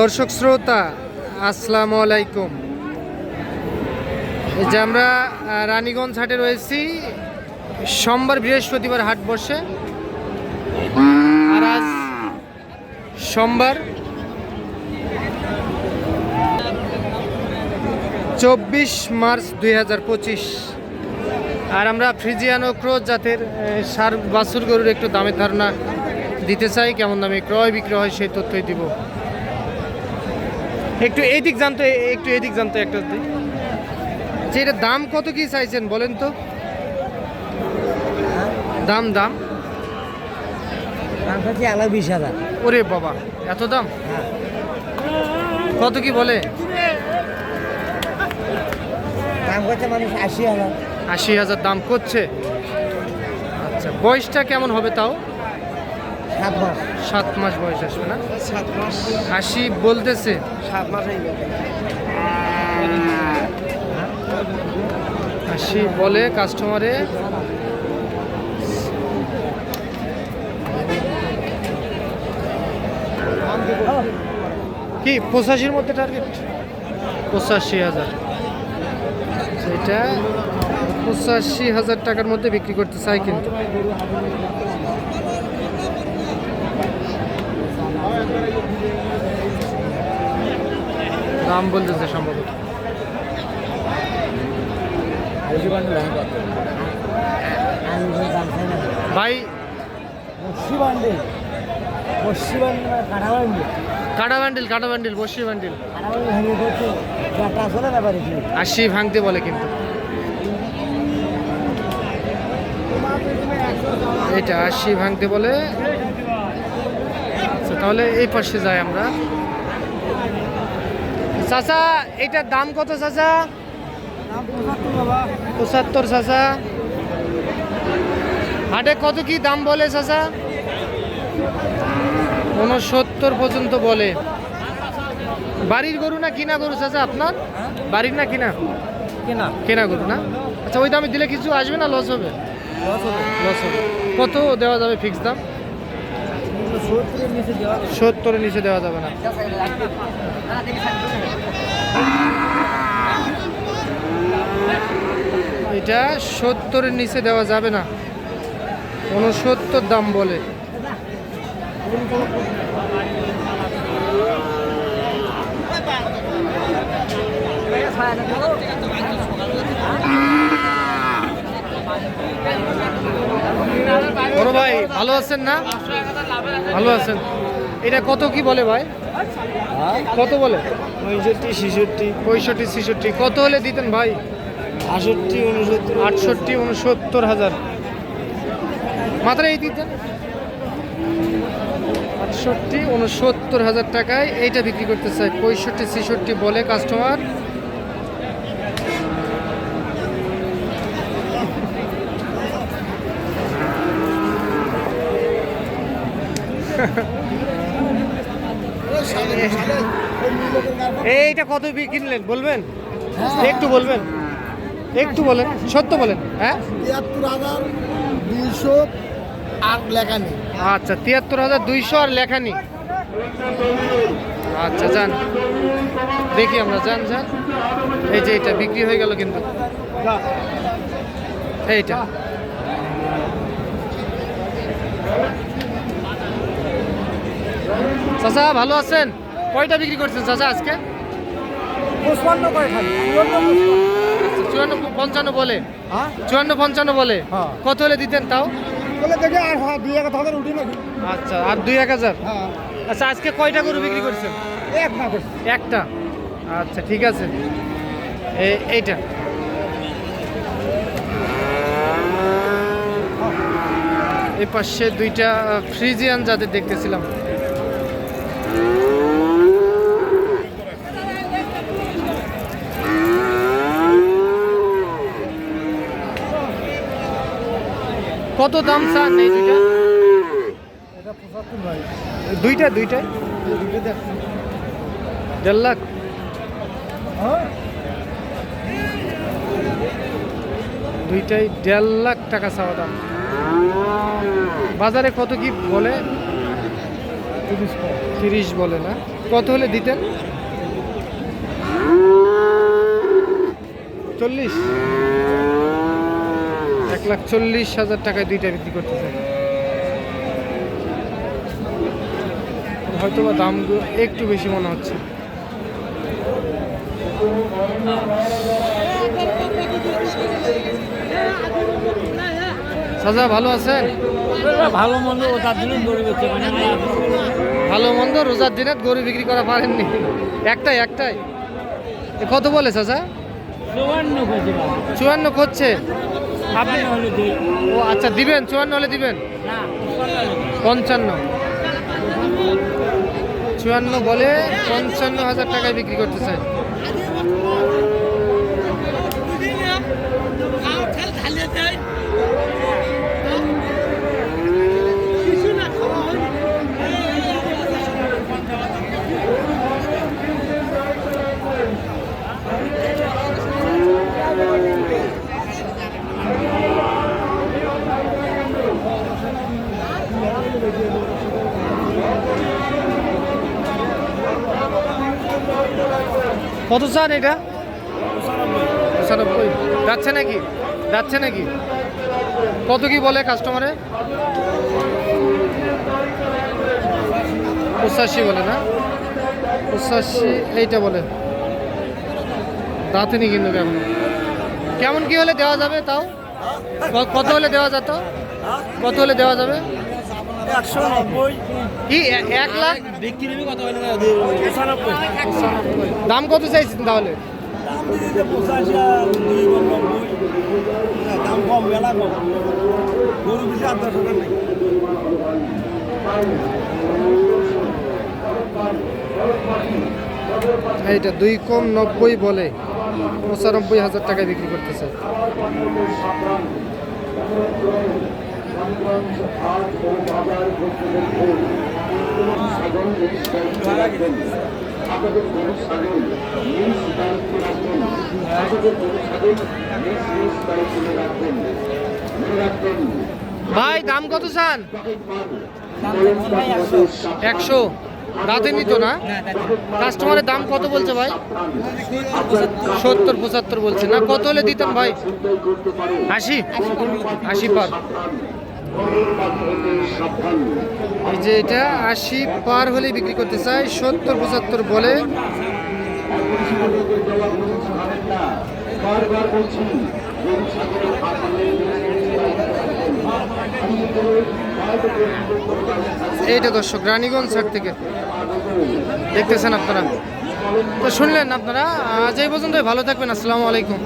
দর্শক শ্রোতা, আসসালামু আলাইকুম। যে আমরা রানীগঞ্জ হাটে রয়েছি। সোমবার বৃহস্পতিবার হাট বসে। আর আজ সোমবার চব্বিশ মার্চ দুই হাজার পঁচিশ। আর আমরা ফ্রিজিয়ানো ক্রোজ জাতের সার, বাছুর গরুর একটু দামের ধারণা দিতে চাই। কেমন দামে ক্রয় বিক্রয় হয় সেই তথ্যই দিব। একটু এদিক জানতো একটু এদিক জানতো একটা দিক। যে এটা দাম কত কি চাইছেন বলেন তো? দাম দাম? এক বিশ হাজার। ওরে বাবা এত দাম? কত কি বলে? দাম করছে মানুষ আশি হাজার। আশি হাজার দাম করছে। আচ্ছা বয়সটা কেমন হবে তাও? সাত মাস। সাত মাস বয়স আসবে না? সাত মাস। আশি বলতেছে। সাত মাস আশি বলে কাস্টমারে কি পঁচাশির মধ্যে টার্গেট পঁচাশি হাজার। সেটা পঁচাশি হাজার টাকার মধ্যে বিক্রি করতে চাই কিন্তু। দাম বলতেছে সম্ভবত। ভাই কাটা বান্ডিল কাটা বান্ডিল বসি আশি ভাঙতে বলে কিন্তু। এটা আশি ভাঙতে বলে তাহলে এই পাশে যাই আমরা। চাচা এটার দাম কত চাচা? পঁচাত্তর চাচা। হাটে কত কি দাম বলে চাচা? উনসত্তর পর্যন্ত বলে। বাড়ির গরু না কিনা গরু চাচা আপনার? বাড়ির না কিনা? কেনা। কেনা গরু না? আচ্ছা ওই দামে দিলে কিছু আসবে না লস হবে? লস হবে। কত দেওয়া যাবে ফিক্স দাম? সত্তরের নিচে দেওয়া যাবে না। এটা সত্তরের নিচে দেওয়া যাবে না। উনসত্তর দাম বলে বড় ভাই ভালো আছেন না? ভালো আছেন। এটা কত কি বলে ভাই? কত বলে? পঁয়ষট্টি ছেষট্টি। পঁয়ষট্টি ছেষট্টি। কত হলে দিতেন ভাই? আষট্টি উনসত্তর। আটষট্টি উনসত্তর হাজার। মাত্র এই দিতেন? আটষট্টি উনসত্তর হাজার টাকায় এইটা বিক্রি করতে চাই। পঁয়ষট্টি ছেষট্টি বলে কাস্টমার এইটা কত বি- কিনলেন? বলবেন? একটু বলবেন। একটু বলেন সত্য বলেন হ্যাঁ? তিয়াত্তর হাজার দুইশো আর লেখা নেই আচ্ছা তিয়াত্তর হাজার দুইশো আর লেখানি। আচ্ছা যান। দেখি আমরা যান যান। এই যে এটা বিক্রি হয়ে গেল কিন্তু। এইটা। চাচা ভালো আছেন? কয়টা বিক্রি করছেন চাচা আজকে? আচ্ছা, চুয়ান্ন পঞ্চান্ন বলে। হ্যাঁ? চুয়ান্ন পঞ্চান্ন বলে। হ্যাঁ। কত হলে দিতেন তাও? বলে দেখে আর হ্যাঁ আচ্ছা আর দুই এক হাজার? হ্যাঁ। আচ্ছা আজকে কয়টা গরু বিক্রি করছেন? একটা। আচ্ছা ঠিক আছে। এইটা। এই পাশে দুইটা ফ্রিজিয়ান যাদের দেখতেছিলাম। কত দাম চান এই দুইটা? দুইটা দেখছি দেড় লাখ। হ্যাঁ? দুইটাই দেড় লাখ টাকা চাওয়া দাম। বাজারে কত কি বলে? তিরিশ বলে না। কত হলে দিতেন? চল্লিশ। লাখ চল্লিশ হাজার টাকায় দুইটা বিক্রি করতেছে। হয়তো বা দামগুলো একটু বেশি মনে হচ্ছে। সাজা ভালো আছেন? ভালো মন্দ গরু বেচছে মানে ভালো মন্দ রোজার দিনে গরু বিক্রি করা পারেননি। একটাই একটাই। কত বলে চাচা চুয়ান্ন করছে আপনি ও আচ্ছা দিবেন? চুয়ান্ন হলে দিবেন? পঞ্চান্ন। চুয়ান্ন বলে পঞ্চান্ন হাজার টাকায় বিক্রি করতে চাই। কত চান এটা? পঁচানব্বই। যাচ্ছে নাকি? যাচ্ছে নাকি? কত কি বলে কাস্টমারে পঁচাশি বলে না? পঁচাশি, এইটা বলে। দাঁতেনি কিন্তু কেমন। কেমন কি হলে দেওয়া যাবে তাও? কত হলে দেওয়া যেত কত হলে দেওয়া যাবে? একশো নব্বই। কি এক লাখ? বিক্রি কত। দাম কত চাইছেন তাহলে? দাম কম কম। গরু বেশি দশ নেই। এইটা দুই কম নব্বই বলে। পঁচানব্বই হাজার টাকায় বিক্রি করতেছে। ভাই, দাম কত চান? একশো। রাতে নিত না? কাস্টমারের দাম কত বলছে ভাই? সত্তর, পঁচাত্তর বলছে। না, কত হলে দিতেন ভাই? আশি। আশি পার। এই যে এটা আশি পার হলে বিক্রি করতে চাই, সত্তর, পঁচাত্তর বলে। এইটা দর্শক, রানীগঞ্জ সাইড থেকে। দেখতেছেন আপনারা? তো শুনলেন আপনারা? আজ এই পর্যন্তই, ভালো থাকবেন, আসসালামু আলাইকুম।